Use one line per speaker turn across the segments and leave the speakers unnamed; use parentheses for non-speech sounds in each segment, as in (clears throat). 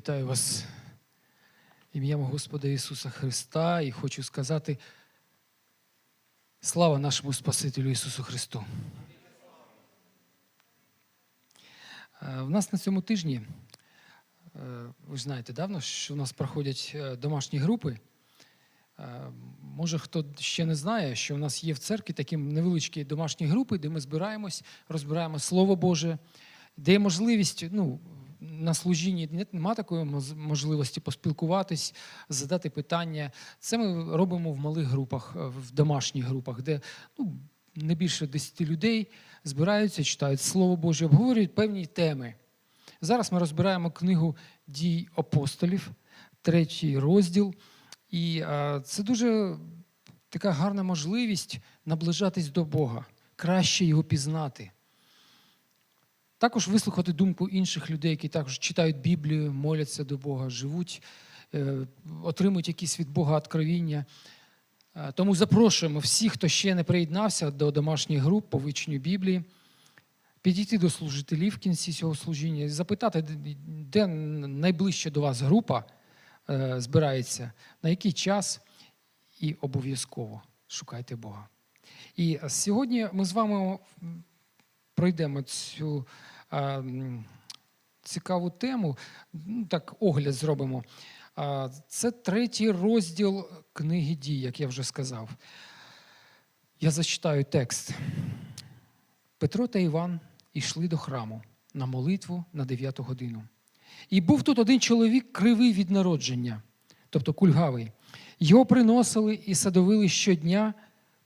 Вітаю вас ім'ям Господа Ісуса Христа і хочу сказати слава нашому Спасителю Ісусу Христу. Е, В нас на цьому тижні, е, ви ж знаєте, давно, що в нас проходять е, домашні групи. Може, хто ще не знає, що в нас є в церкві такі невеличкі домашні групи, де ми збираємось, розбираємо Слово Боже, де є можливість, ну, на служінні не- нема такої можливості поспілкуватись, задати питання. Це ми робимо в малих групах, е, в домашніх групах, де ну, не більше 10 людей збираються, читають Слово Боже, обговорюють певні теми. Зараз ми розбираємо книгу дій апостолів, третій розділ. І е, це дуже така гарна можливість наближатись до Бога, краще його пізнати. Також вислухати думку інших людей, які також читають Біблію, моляться до Бога, живуть, е, отримують якісь від Бога откровіння. Е, Тому запрошуємо всіх, хто ще не приєднався до домашніх груп по вивченню Біблії, підійти до служителів в кінці цього служіння і запитати, де- найближче до вас група е, збирається, на який час, і обов'язково шукайте Бога. І сьогодні ми з вами пройдемо цю цікаву тему, ну, так огляд зробимо. Це третій розділ книги дій, як я вже сказав. Я зачитаю текст. Петро та Іван йшли до храму на молитву на 9 годину. І був тут один чоловік кривий від народження, тобто кульгавий. Його приносили і садовили щодня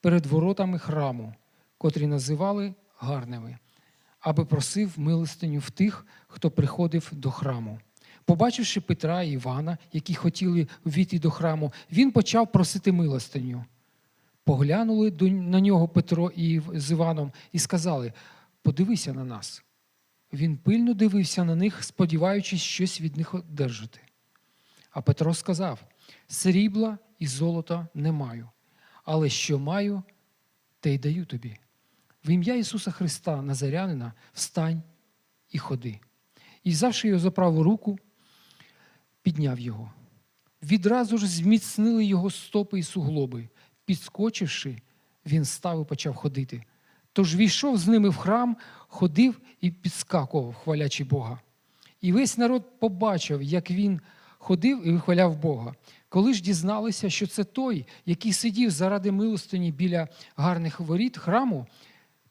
перед воротами храму, котрі називали гарними, аби просив милостиню в тих, хто приходив до храму. Побачивши Петра і Івана, які хотіли війти до храму, він почав просити милостиню. Поглянули на нього Петро і з Іваном і сказали: Подивися на нас. Він пильно дивився на них, сподіваючись щось від них одержати. А Петро сказав: Срібла і золота не маю, але що маю, те й даю тобі. В ім'я Ісуса Христа, Назарянина, встань і ходи. І взявши його за праву руку, підняв його. Відразу ж зміцнили його стопи і суглоби. Підскочивши, він став і почав ходити. Тож війшов з ними в храм, ходив і підскакував, хвалячи Бога. І весь народ побачив, як він ходив і вихваляв Бога. Коли ж дізналися, що це той, який сидів заради милостині біля гарних воріт храму,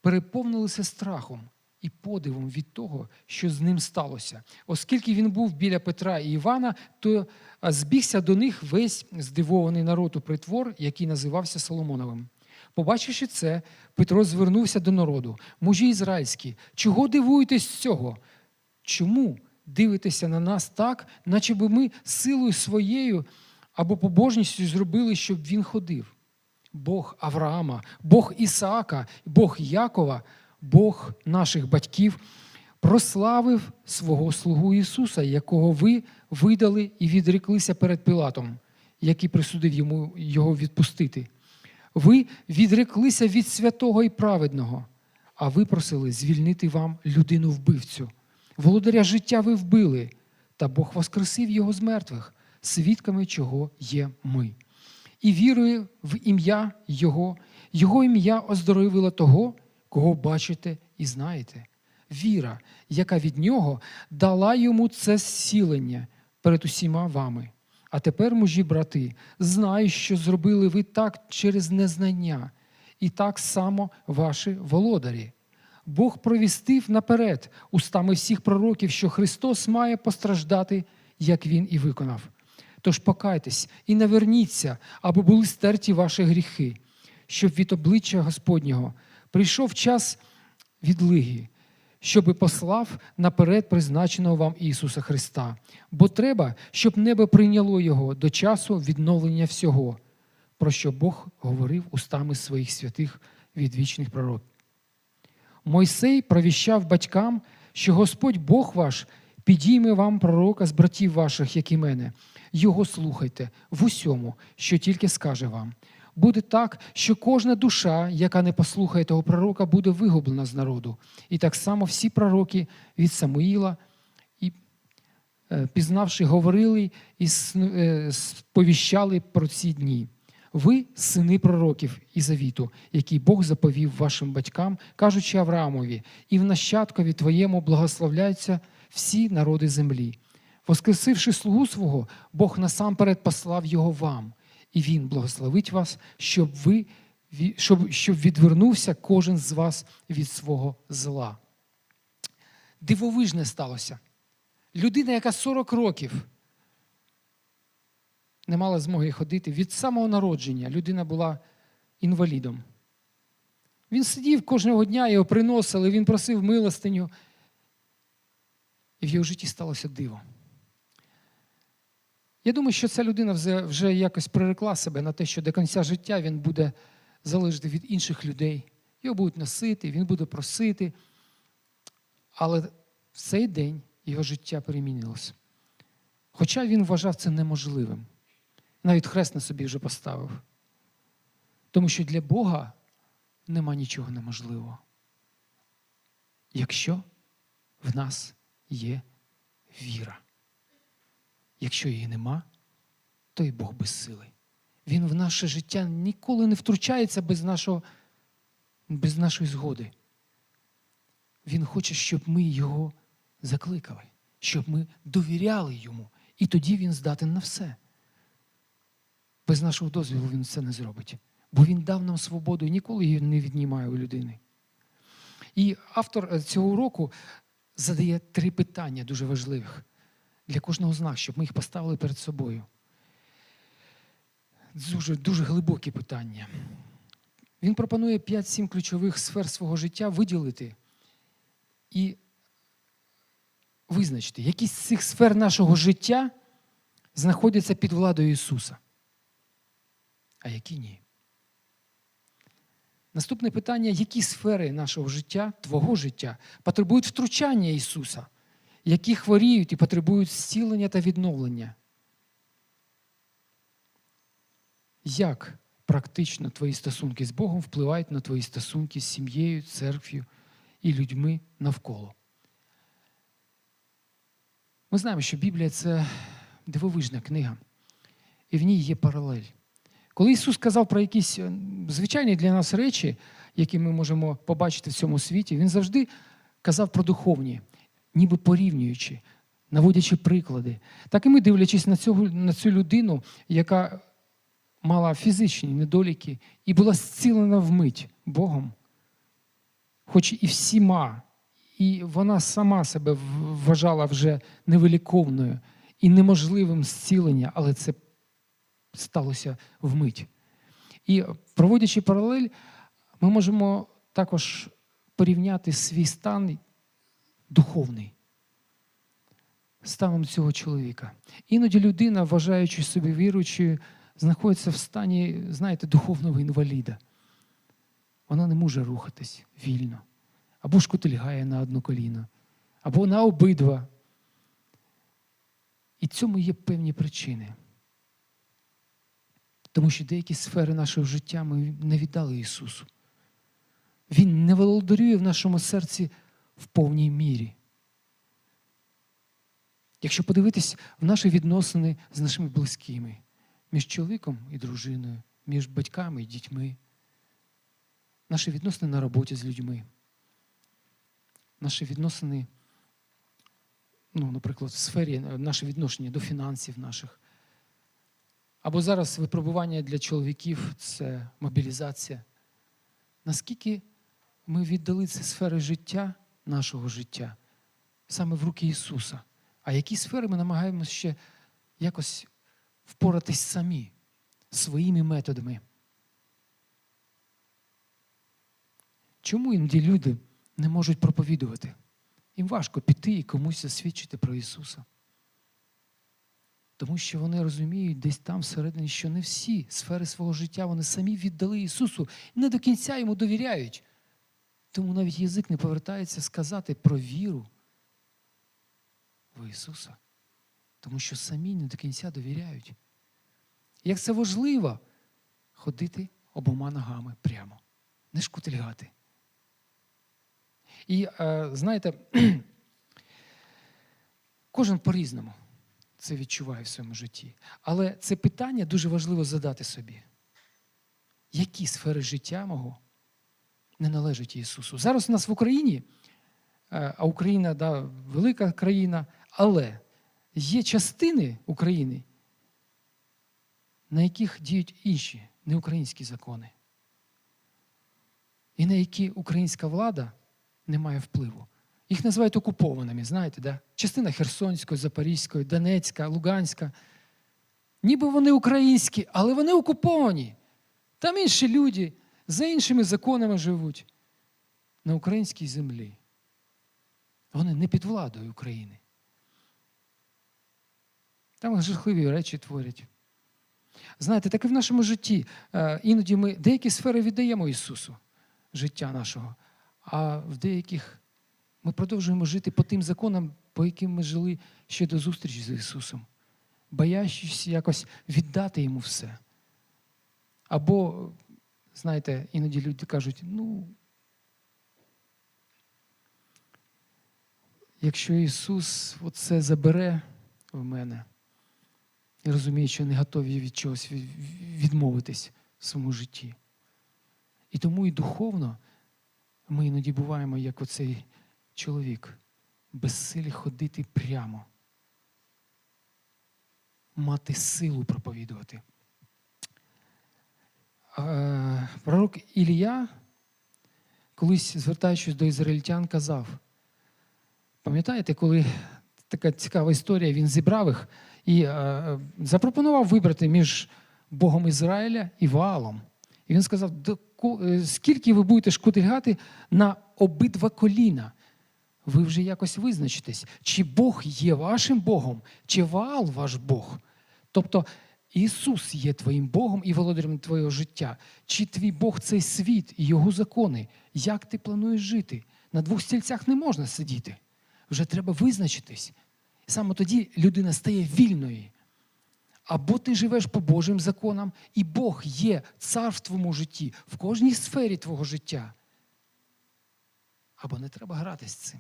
переповнилися страхом і подивом від того, що з ним сталося. Оскільки він був біля Петра і Івана, то збігся до них весь здивований народ у притвор, який називався Соломоновим. Побачивши це, Петро звернувся до народу. Мужі ізраїльські, чого дивуєтесь цього? Чому дивитеся на нас так, наче би ми силою своєю або побожністю зробили, щоб він ходив? Бог Авраама, Бог Ісаака, Бог Якова, Бог наших батьків прославив свого слугу Ісуса, якого ви видали і відреклися перед Пилатом, який присудив йому його відпустити. Ви відреклися від святого і праведного, а ви просили звільнити вам людину вбивцю. Володаря життя ви вбили, та Бог воскресив його з мертвих, свідками чого є ми. І вірою в ім'я Його, Його ім'я оздоровило того, кого бачите і знаєте. Віра, яка від нього дала йому це зцілення перед усіма вами. А тепер, мужі, брати, знаю, що зробили ви так через незнання, і так само ваші володарі. Бог провістив наперед устами всіх пророків, що Христос має постраждати, як Він і виконав. Тож покайтесь і наверніться, аби були стерті ваші гріхи, щоб від обличчя Господнього прийшов час відлиги, щоби послав наперед призначеного вам Ісуса Христа. Бо треба, щоб небо прийняло Його до часу відновлення всього, про що Бог говорив устами своїх святих відвічних пророків. Мойсей провіщав батькам, що Господь Бог ваш підійме вам пророка з братів ваших, як і мене. Його слухайте в усьому, що тільки скаже вам. Буде так, що кожна душа, яка не послухає того пророка, буде вигублена з народу. І так само всі пророки від Самуїла і е, пізнавши, говорили і е, сповіщали про ці дні. Ви сини пророків і завіту, який Бог заповів вашим батькам, кажучи Авраамові, і в нащадкові твоєму благословляються всі народи землі. Воскресивши слугу свого, Бог насамперед послав його вам, і Він благословить вас, щоб ви щоб, щоб відвернувся кожен з вас від свого зла. Дивовижне сталося. Людина, яка 40 років не мала змоги ходити, від самого народження людина була інвалідом. Він сидів кожного дня, його приносили, він просив милостиню. І в його житті сталося диво. Я думаю, що ця людина вже, якось прирекла себе на те, що до кінця життя він буде залежати від інших людей. Його будуть носити, він буде просити. Але в цей день його життя перемінилося. Хоча він вважав це неможливим. Навіть хрест на собі вже поставив. Тому що для Бога нема нічого неможливого. Якщо в нас є віра. Якщо її нема, то і Бог безсилий. Він в наше життя ніколи не втручається без, нашого, без нашої згоди. Він хоче, щоб ми його закликали, щоб ми довіряли йому. І тоді він здатен на все. Без нашого дозволу він це не зробить. Бо він дав нам свободу і ніколи її не віднімає у людини. І автор е, цього уроку задає три питання дуже важливих для кожного з нас, щоб ми їх поставили перед собою. Дуже, дуже глибокі питання. Він пропонує 5-7 ключових сфер свого життя виділити і визначити, які з цих сфер нашого життя знаходяться під владою Ісуса, а які ні. Наступне питання: які сфери нашого життя, твого життя, потребують втручання Ісуса, які хворіють і потребують зцілення та відновлення? Як практично твої стосунки з Богом впливають на твої стосунки з сім'єю, церквою і людьми навколо? Ми знаємо, що Біблія це дивовижна книга, і в ній є паралель. Коли Ісус сказав про якісь е, звичайні для нас речі, які ми можемо побачити в цьому світі, Він завжди казав про духовні, ніби порівнюючи, наводячи приклади. Так і ми, дивлячись на, цього, на цю людину, яка мала фізичні недоліки і була зцілена вмить Богом, хоч і всіма, і вона сама себе вважала вже невиліковною і неможливим зцілення, але це сталося вмить. І проводячи паралель, ми можемо також порівняти свій стан духовний станом цього чоловіка. Іноді людина, вважаючи собі віруючою, знаходиться в стані, знаєте, духовного інваліда. Вона не може рухатись вільно. Або шкутильгає на одно коліно, або на обидва. І цьому є певні причини. Тому що деякі сфери нашого життя ми не віддали Ісусу. Він не володарює в нашому серці в повній мірі. Якщо подивитись в наші відносини з нашими близькими, між чоловіком і дружиною, між батьками і дітьми, наші відносини на роботі з людьми, наші відносини, ну, наприклад, в сфері наше відношення до фінансів наших. Або зараз випробування для чоловіків це мобілізація. Наскільки ми віддали ці сфери життя, нашого життя, саме в руки Ісуса? А які сфери ми намагаємося ще якось впоратись самі своїми методами? Чому іноді люди не можуть проповідувати? Їм важко піти і комусь засвідчити про Ісуса. Тому що вони розуміють десь там всередині, що не всі сфери свого життя вони самі віддали Ісусу, не до кінця йому довіряють. Тому навіть язик не повертається сказати про віру в Ісуса, тому що самі не до кінця довіряють. Як це важливо ходити обома ногами прямо, не шкутильгати. І е, знаєте, (clears throat) кожен по-різному. це відчуваю в своєму житті. Але це питання дуже важливо задати собі. Які сфери життя мого не належать Ісусу? Зараз у нас в Україні, е, а Україна да, велика країна, але є частини України, на яких діють інші неукраїнські закони, і на які українська влада не має впливу. Їх називають окупованими, знаєте, да? частина Херсонської, Запорізької, Донецька, Луганська. Ніби вони українські, але вони окуповані. Там інші люди за іншими законами живуть на українській землі. Вони не під владою України. Там жахливі речі творять. Знаєте, так і в нашому житті. Е, Іноді ми деякі сфери віддаємо Ісусу життя нашого, а в деяких ми продовжуємо жити по тим законам, по яким ми жили ще до зустрічі з Ісусом, боячись якось віддати йому все. Або, знаєте, іноді люди кажуть, ну, якщо Ісус оце забере в мене, і розуміє, що не готові від чогось відмовитись в своєму житті. І тому і духовно ми іноді буваємо, як оцей чоловік, безсилі ходити прямо, мати силу проповідувати. Пророк Ілія, колись звертаючись до ізраїльтян, казав: пам'ятаєте, коли така цікава історія, він зібрав їх і е, запропонував вибрати між Богом Ізраїля і Ваалом. І він сказав: «До ко- е, скільки ви будете шкутильгати на обидва коліна? Ви вже якось визначитесь, чи Бог є вашим Богом, чи Ваал ваш Бог. Тобто Ісус є твоїм Богом і володарем твого життя. Чи твій Бог цей світ і його закони? Як ти плануєш жити? На двох стільцях не можна сидіти. Вже треба визначитись. Саме тоді людина стає вільною. Або ти живеш по Божим законам, і Бог є цар в твоєму житті, в кожній сфері твого життя. Або не треба грати з цим.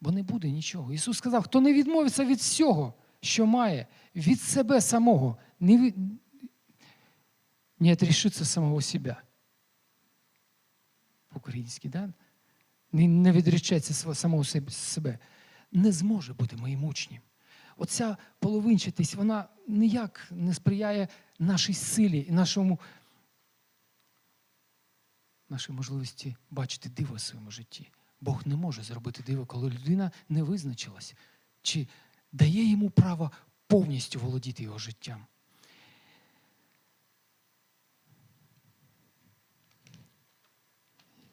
Бо не буде нічого. Ісус сказав, хто не відмовиться від всього, що має, від себе самого, не, не отрішиться самого себя. По-українськи, да? не, не відречеться самого себе, не зможе бути моїм учнем. Оця половинчатість, вона ніяк не сприяє нашій силі і нашому, нашій можливості бачити диво в своєму житті. Бог не може зробити диво, коли людина не визначилась, чи дає йому право повністю володіти його життям.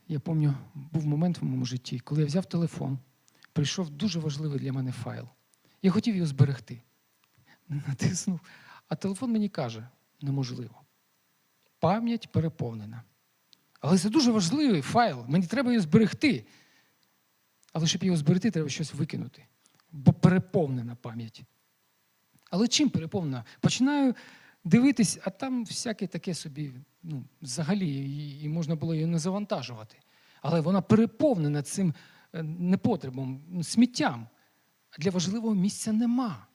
Я пам'ятаю, був момент в моєму житті, коли я взяв телефон, прийшов дуже важливий для мене файл. Я хотів його зберегти. Натиснув. А телефон мені каже, неможливо. Пам'ять переповнена. Але це дуже важливий файл, мені треба його зберегти. Але щоб його зберегти, треба щось викинути. Бо переповнена пам'ять. Але чим переповнена? Починаю дивитись, а там всяке таке собі, ну, взагалі, і, можна було її не завантажувати. Але вона переповнена цим е, непотребом, ну, сміттям. А для важливого місця нема.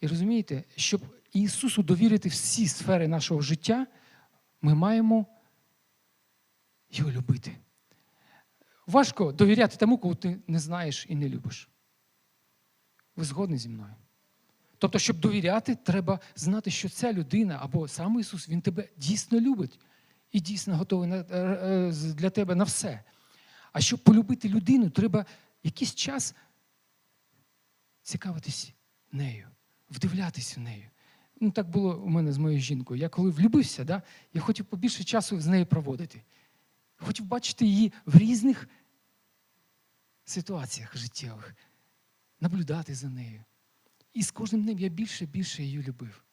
І розумієте, щоб Ісусу довірити всі сфери нашого життя, ми маємо його любити. Важко довіряти тому, кого ти не знаєш і не любиш. Ви згодні зі мною? Тобто, щоб довіряти, треба знати, що ця людина або сам Ісус, Він тебе дійсно любить і дійсно готовий е, е, для тебе на все. А щоб полюбити людину, треба якийсь час цікавитись нею, вдивлятись в нею. Ну, так було у мене з моєю жінкою. Я коли влюбився, да, я хотів побільше часу з нею проводити. Хотів бачити її в різних ситуаціях життєвих, наблюдати за нею. І з кожним днем я більше більше її любив.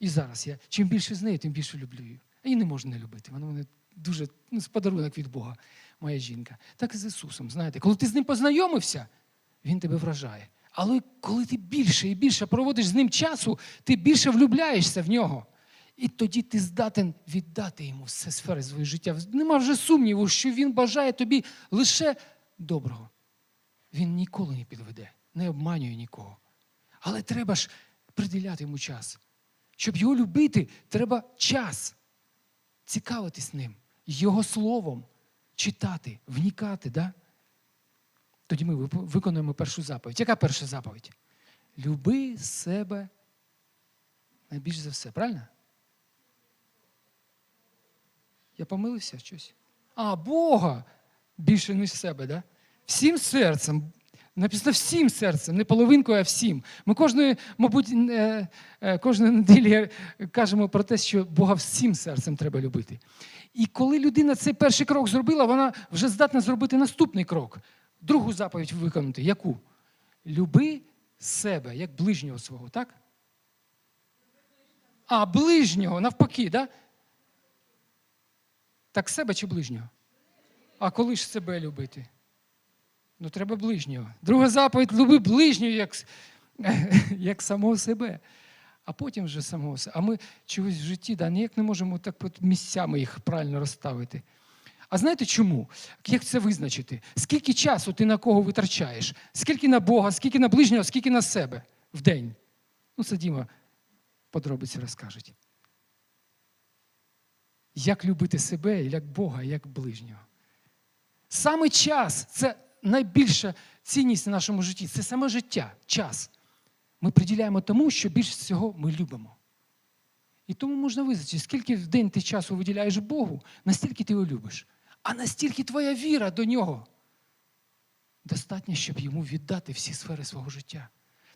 І зараз я чим більше з нею, тим більше люблю її. А її не можна не любити. Вона мене дуже ну, з подарунок від Бога, моя жінка. Так і з Ісусом. Знаєте, коли ти з ним познайомився, Він тебе вражає. Але коли ти більше і більше проводиш з ним часу, ти більше влюбляєшся в нього. І тоді ти здатен віддати йому все сфери свого життя. Нема вже сумніву, що він бажає тобі лише доброго. Він ніколи не підведе. не обманює нікого. Але треба ж приділяти йому час. Щоб його любити, треба час цікавитись ним, його словом, читати, внікати. Да? Тоді ми виконуємо першу заповідь. Яка перша заповідь? Люби себе найбільш за все, правильно? Я помилився щось. А, Бога більше, ніж себе, да? Всім серцем. Написано всім серцем, не половинкою, а всім. Ми кожної, мабуть, е, е, кожної неділі кажемо про те, що Бога всім серцем треба любити. І коли людина цей перший крок зробила, вона вже здатна зробити наступний крок. Другу заповідь виконати. Яку? Люби себе, як ближнього свого, так? А, ближнього, навпаки, да? Так себе чи ближнього? А коли ж себе любити? Ну, треба ближнього. Друга заповідь люби ближнього, як, (laughs) як самого себе. А потім вже самого себе. А ми чогось в житті да, ніяк не можемо так от місцями їх правильно розставити. А знаєте чому? Як це визначити? Скільки часу ти на кого витрачаєш? Скільки на Бога, скільки на ближнього, скільки на себе в день? Ну, це Діма подробиці розкажуть. Як любити себе, як Бога, як ближнього. Саме час це найбільша цінність в нашому житті. Це саме життя, час. Ми приділяємо тому, що більше всього ми любимо. І тому можна визначити, скільки в день ти часу виділяєш Богу, настільки ти його любиш. А настільки твоя віра до нього достатня, щоб йому віддати всі сфери свого життя.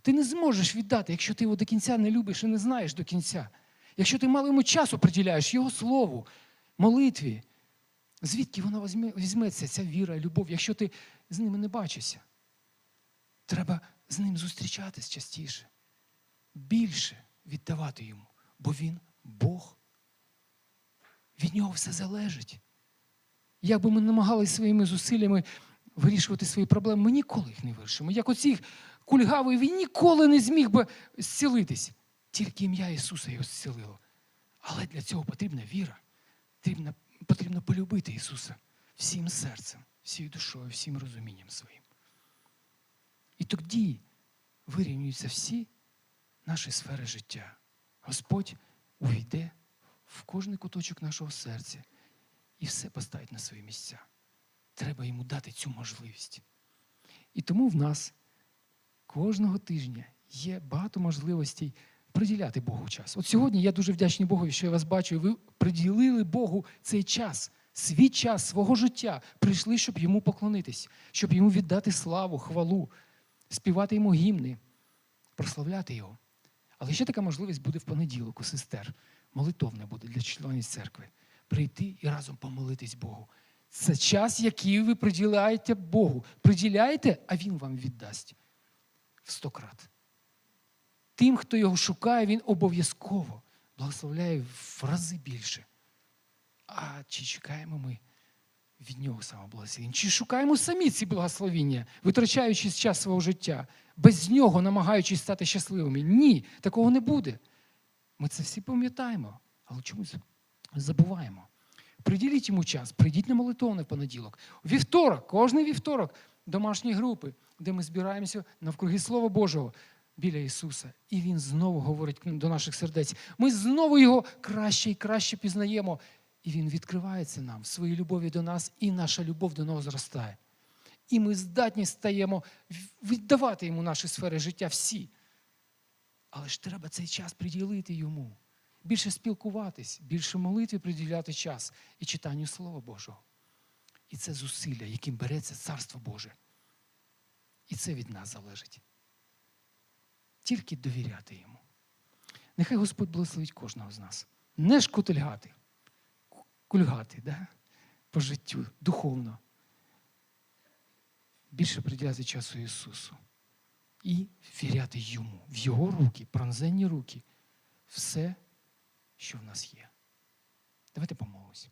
Ти не зможеш віддати, якщо ти його до кінця не любиш і не знаєш до кінця. Якщо ти мало йому часу приділяєш його слову, молитві, звідки вона візьметься, ця віра, любов, якщо ти з ними не бачишся? Треба з ним зустрічатись частіше, більше віддавати йому, бо він Бог. Від нього все залежить. Як би ми намагалися своїми зусиллями вирішувати свої проблеми, ми ніколи їх не вирішимо. Як оці кульгавий, він ніколи не зміг би зцілитись. Тільки ім'я Ісуса його зцілило. Але для цього потрібна віра. Потрібно, потрібно полюбити Ісуса всім серцем, всією душою, всім розумінням своїм. І тоді вирівнюються всі наші сфери життя. Господь увійде в кожний куточок нашого серця і все поставить на свої місця. Треба йому дати цю можливість. І тому в нас кожного тижня є багато можливостей приділяти Богу час. От сьогодні я дуже вдячний Богу, що я вас бачу, ви приділили Богу цей час, свій час, свого життя, прийшли, щоб йому поклонитись, щоб йому віддати славу, хвалу, співати йому гімни, прославляти його. Але ще така можливість буде в понеділок у сестер. Молитовне буде для членів церкви. Прийти і разом помолитись Богу. Це час, який ви приділяєте Богу. Приділяєте, а Він вам віддасть в сто крат. Тим, хто його шукає, він обов'язково благословляє в рази більше. А чи чекаємо ми від нього самоблагословіння? Чи шукаємо самі ці благословіння, витрачаючи час свого життя, без нього намагаючись стати щасливими? Ні, такого не буде. Ми це всі пам'ятаємо, але чомусь забуваємо. Приділіть йому час, прийдіть на молитовний понеділок. У Вівторок, кожний вівторок, домашні групи, де ми збираємося навкруги Слова Божого біля Ісуса. І Він знову говорить до наших сердець. Ми знову його краще і краще пізнаємо. І Він відкривається нам в своїй любові до нас, і наша любов до нього зростає. І ми здатні стаємо віддавати йому наші сфери життя всі. Але ж треба цей час приділити йому. Більше спілкуватись, більше молитві приділяти час і читанню Слова Божого. І це зусилля, яким береться Царство Боже. І це від нас залежить. Тільки довіряти йому. Нехай Господь благословить кожного з нас. Не шкутильгати, кульгати да? по життю духовно. Більше приділяти часу Ісусу. І віряти йому, в Його руки, пронзенні руки, все, що в нас є. Давайте помолимось.